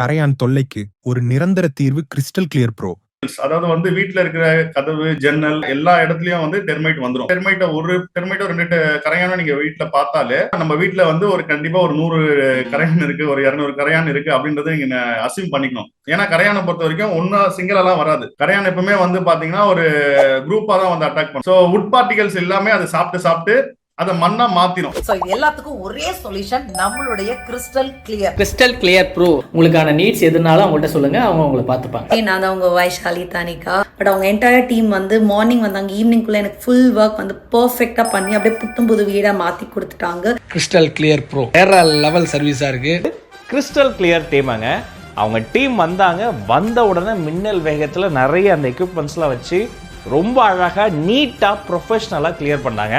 கரையான் தொல்லைக்கு ஒரு நிரந்தர தீர்வு கிறிஸ்டல் கிளியர் ப்ரோ அதாவது வந்து வீட்ல இருக்கிற கதவு ஜன்னல் எல்லா இடத்துலயும் வந்து டெர்மைட் வந்துடும் டெர்மைட்ட ஒரு டெர்மைட்டோ ரெண்டு கரையானம் நீங்க வீட்டுல பார்த்தாலே நம்ம வீட்ல வந்து ஒரு கண்டிப்பா ஒரு நூறு கரையான் இருக்கு ஒரு இருநூறு கரையான் இருக்கு அப்படின்றத நீங்க அசியூம் பண்ணிக்கணும். ஏன்னா கரையானை பொறுத்த வரைக்கும் ஒன்னா எல்லாம் வராது. கரையான் எப்பவுமே வந்து பாத்தீங்கன்னா ஒரு குரூப்பா தான் வந்து அட்டாக் பண்ணும். ஸோ உட் பார்ட்டிகல்ஸ் எல்லாமே அதை சாப்பிட்டு சாப்பிட்டு அதை மண்ணா மாத்திரும். இது எல்லாத்துக்கும் ஒரே சொல்யூஷன் நம்மளுடைய crystal clear crystal clear bro உங்களுக்கான நீட்ஸ் எதுனாலும் அவங்கள்ட்ட சொல்லுங்க அவங்க உங்களை பார்த்துப்பாங்க. நான் தான் அவங்க வைஷாலி தானிகா பட் அவங்க என்டையர் டீம் வந்து மார்னிங் வந்தாங்க ஈவினிங்குள்ள எனக்கு ஃபுல் ஒர்க் வந்து பர்ஃபெக்டாக பண்ணி அப்படியே புத்தம் புது வீடாக மாற்றி கொடுத்துட்டாங்க. கிறிஸ்டல் கிளியர் ப்ரோ வேற லெவல் சர்வீஸாக இருக்கு. கிறிஸ்டல் கிளியர் டீமாங்க அவங்க டீம் வந்தாங்க வந்த உடனே மின்னல் வேகத்தில் நிறைய அந்த எக்யூப்மெண்ட்ஸ்லாம் வச்சு ரொம்ப அழகாக நீட்டாக ப்ரொஃபஷ்னலாக கிளியர் பண்ணாங்க.